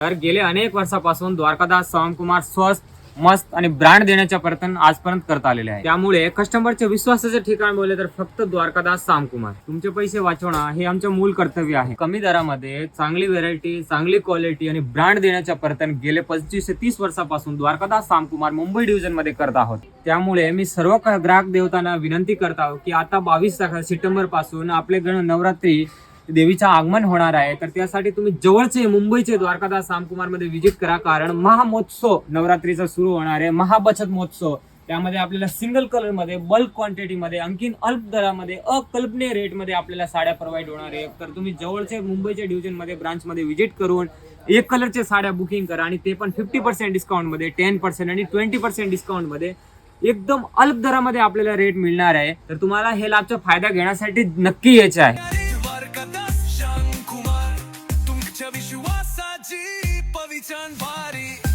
तर गेले अनेक वर्षापासून द्वारकादास कुमार स्वस्त मस्त आणि ब्रँड देण्याच्या प्रयत्न आजपर्यंत करत आलेले आहे त्यामुळे कस्टमरचे विश्वासाचे ठिकाण बोलले तर फक्त द्वारकादास सामकुमार तुमचे पैसे वाचवणं हे आमचं मूल कर्तव्य आहे. कमी दरामध्ये चांगली व्हेरायटी चांगली क्वालिटी आणि ब्रँड देण्याच्या प्रयत्न गेले पंचवीस ते तीस वर्षापासून द्वारकादास सामकुमार मुंबई डिव्हिजनमध्ये करत आहोत. त्यामुळे मी सर्व ग्राहक देवतांना विनंती करत आहोत की आता बावीस सप्टेंबरपासून आपले गण नवरात्री देवीचं आगमन होणार आहे. तर त्यासाठी तुम्ही जवळचे मुंबईचे द्वारकादास सामकुमारमध्ये व्हिजिट करा. कारण महामहोत्सव नवरात्रीचा सुरू होणार आहे. महाबचत महोत्सव. त्यामध्ये आपल्याला सिंगल कलरमध्ये बल्क क्वांटिटी मध्ये आणखीन अल्प दरामध्ये अकल्पनीय रेटमध्ये आपल्याला साड्या प्रोव्हाइड होणार आहे तर तुम्ही जवळचे मुंबईच्या डिव्हिजनमध्ये ब्रांच मध्ये व्हिजिट करून एक कलरच्या साड्या बुकिंग करा आणि ते पण फिफ्टी पर्सेंट डिस्काउंटमध्ये टेन पर्सेंट आणि ट्वेंटी पर्सेंट डिस्काउंटमध्ये एकदम अल्प दरामध्ये आपल्याला रेट मिळणार आहे. तर तुम्हाला हे लाभचा फायदा घेण्यासाठी नक्की यायचे आहे. माझी पविचन भारी